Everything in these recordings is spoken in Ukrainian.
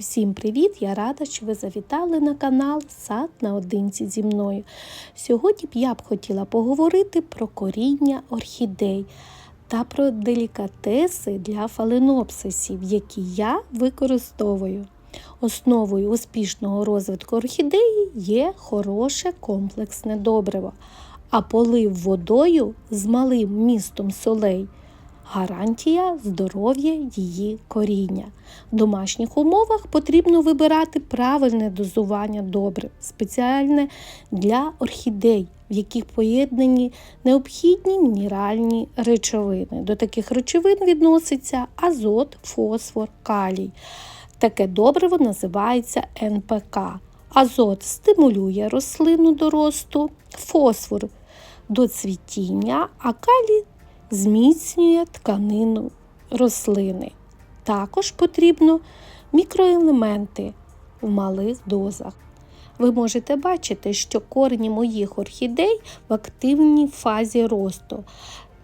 Усім привіт! Я рада, що ви завітали на канал Сад наодинці зі мною. Сьогодні б я б хотіла поговорити про коріння орхідей та про делікатеси для фаленопсисів, які я використовую. Основою успішного розвитку орхідеї є хороше комплексне добриво, а полив водою з малим містом солей гарантія здоров'я її коріння. В домашніх умовах потрібно вибирати правильне дозування добрив, спеціальне для орхідей, в яких поєднані необхідні мінеральні речовини. До таких речовин відноситься азот, фосфор, калій. Таке добриво називається НПК. Азот стимулює рослину до росту, фосфор до цвітіння, а калій зміцнює тканину рослини. Також потрібно мікроелементи в малих дозах. Ви можете бачити, що корні моїх орхідей в активній фазі росту.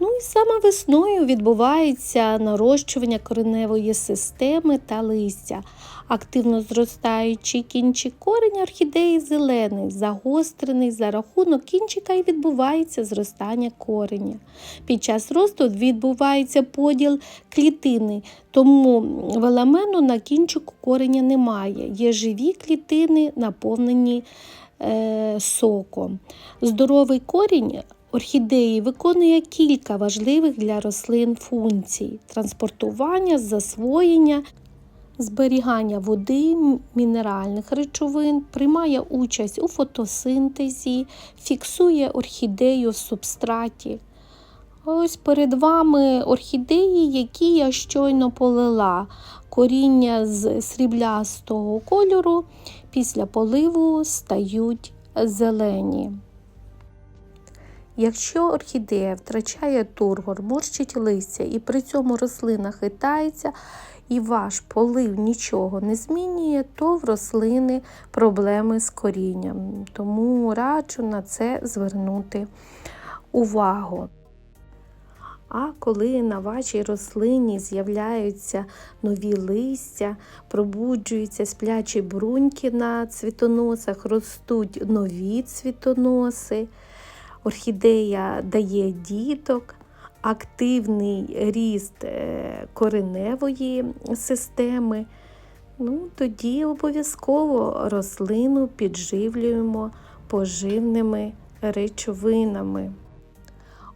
Ну і саме весною відбувається нарощування кореневої системи та листя. Активно зростаючий кінчик кореня орхідеї зелений, загострений за рахунок кінчика і відбувається зростання кореня. Під час росту відбувається поділ клітини, тому веламену на кінчику кореня немає. Є живі клітини, наповнені е, соком. Здоровий корінь орхідеї виконує кілька важливих для рослин функцій: транспортування, засвоєння, зберігання води, мінеральних речовин, приймає участь у фотосинтезі, фіксує орхідею в субстраті. Ось перед вами орхідеї, які я щойно полила. Коріння з сріблястого кольору після поливу стають зелені. Якщо орхідея втрачає тургор, морщить листя і при цьому рослина хитається, і ваш полив нічого не змінює, то в рослини проблеми з корінням. Тому раджу на це звернути увагу. А коли на вашій рослині з'являються нові листя, пробуджуються сплячі бруньки на цвітоносах, ростуть нові цвітоноси, орхідея дає діток, активний ріст е, кореневої системи, ну, тоді обов'язково рослину підживлюємо поживними речовинами.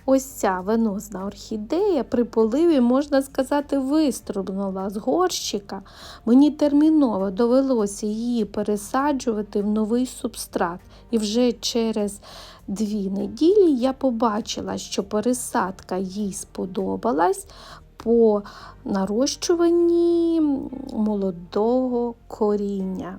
Ось ця венозна орхідея при поливі, можна сказати, виструбнула з горщика. Мені терміново довелося її пересаджувати в новий субстрат. І вже через дві неділі я побачила, що пересадка їй сподобалась по нарощуванні молодого коріння.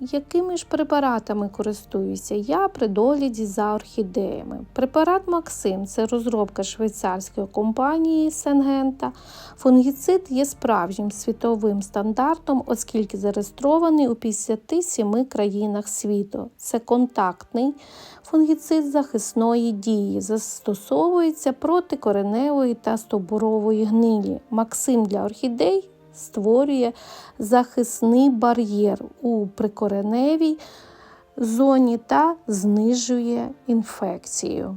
Якими ж препаратами користуюся я при догляді за орхідеями? Препарат Максим це розробка швейцарської компанії Сенгента. Фунгіцид є справжнім світовим стандартом, оскільки зареєстрований у 57 країнах світу. Це контактний фунгіцид захисної дії, застосовується проти кореневої та стобурової гнилі. Максим для орхідей створює захисний бар'єр у прикореневій зоні та знижує інфекцію.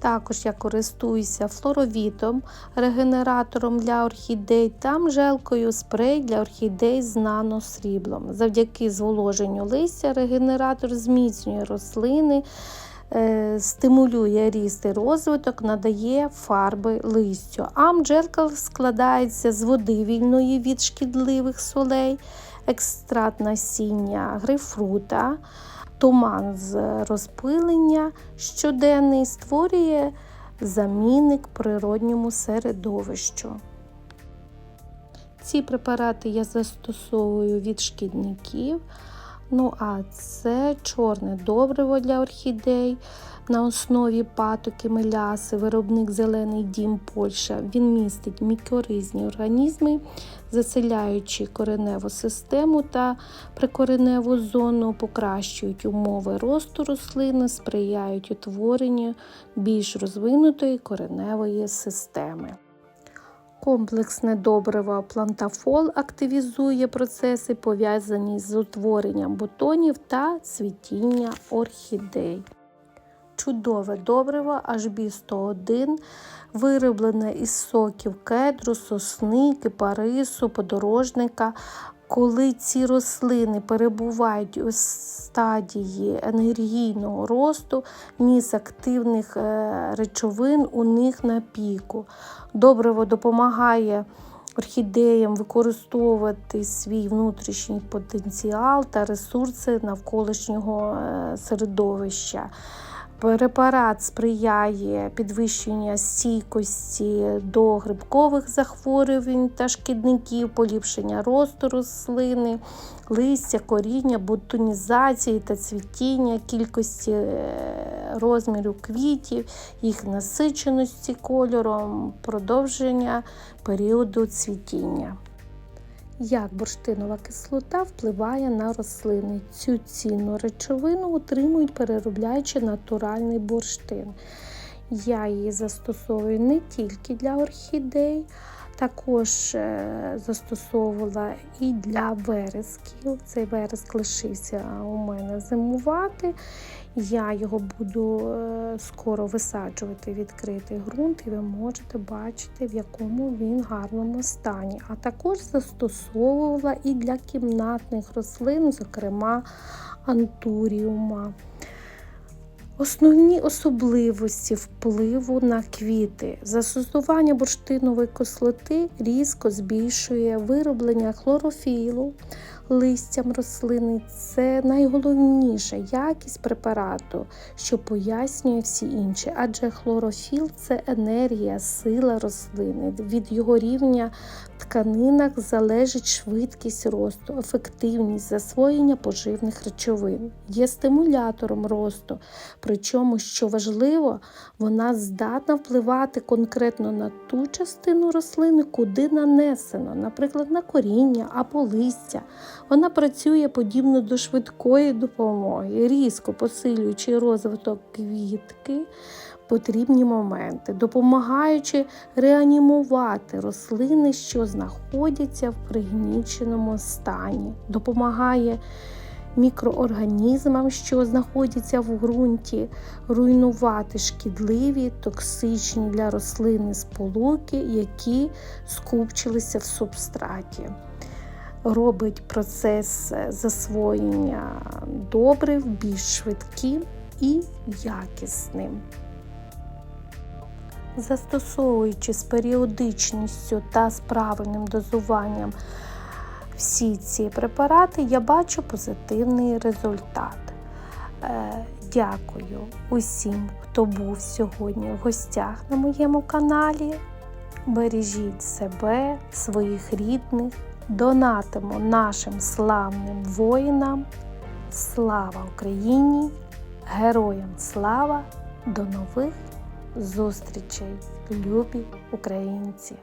Також я користуюся флоровітом, регенератором для орхідей та мжелкою спрей для орхідей з наносріблом. Завдяки зволоженню листя регенератор зміцнює рослини. Е, стимулює ріст і розвиток, надає фарби листю. Амджелка складається з води вільної від шкідливих солей, екстракт насіння грейпфрута, туман з розпилення щоденний створює замінник природньому середовищу. Ці препарати я застосовую від шкідників. Ну, а це чорне добриво для орхідей на основі патоки меляси, виробник Зелений дім Польща. Він містить мікоризні організми, заселяючи кореневу систему та прикореневу зону, покращують умови росту рослини, сприяють утворенню більш розвинутої кореневої системи. Комплексне добриво плантафол активізує процеси, пов'язані з утворенням бутонів та цвітіння орхідей. Чудове добриво HB101, вироблене із соків кедру, сосни, кипарису, подорожника. Коли ці рослини перебувають у стадії енергійного росту, міст активних е, речовин у них на піку. Добриво допомагає орхідеям використовувати свій внутрішній потенціал та ресурси навколишнього е, середовища. Препарат сприяє підвищенню стійкості до грибкових захворювань та шкідників, поліпшення росту рослини, листя, коріння, бутонізації та цвітіння, кількості е, розміру квітів, їх насиченості кольором, продовження періоду цвітіння. Як бурштинова кислота впливає на рослини? Цю цінну речовину утримують, переробляючи натуральний бурштин. Я її застосовую не тільки для орхідей, також е, застосовувала і для вересків. Цей вереск лишився у мене зимувати. Я його буду е, скоро висаджувати відкритий ґрунт, і ви можете бачити, в якому він гарному стані. А також застосовувала і для кімнатних рослин, зокрема антуріума. Основні особливості впливу на квіти. Застосування бурштинової кислоти різко збільшує вироблення хлорофілу листям рослини. Це найголовніша якість препарату, що пояснює всі інші. Адже хлорофіл це енергія, сила рослини. Від його рівня в тканинах залежить швидкість росту, ефективність засвоєння поживних речовин, є стимулятором росту. Причому, що важливо, вона здатна впливати конкретно на ту частину рослини, куди нанесено, наприклад, на коріння або листя. Вона працює подібно до швидкої допомоги, різко посилюючи розвиток квітки. Потрібні моменти, допомагаючи реанімувати рослини, що знаходяться в пригніченому стані, допомагає мікроорганізмам, що знаходяться в ґрунті, руйнувати шкідливі, токсичні для рослини сполуки, які скупчилися в субстраті. Робить процес засвоєння добрив більш швидким і якісним. Застосовуючи з періодичністю та з правильним дозуванням всі ці препарати, я бачу позитивний результат. Е, Дякую усім, хто був сьогодні в гостях на моєму каналі. Бережіть себе, своїх рідних, донатимо нашим славним воїнам. Слава Україні! Героям слава! До нових зустрічей, любі українці!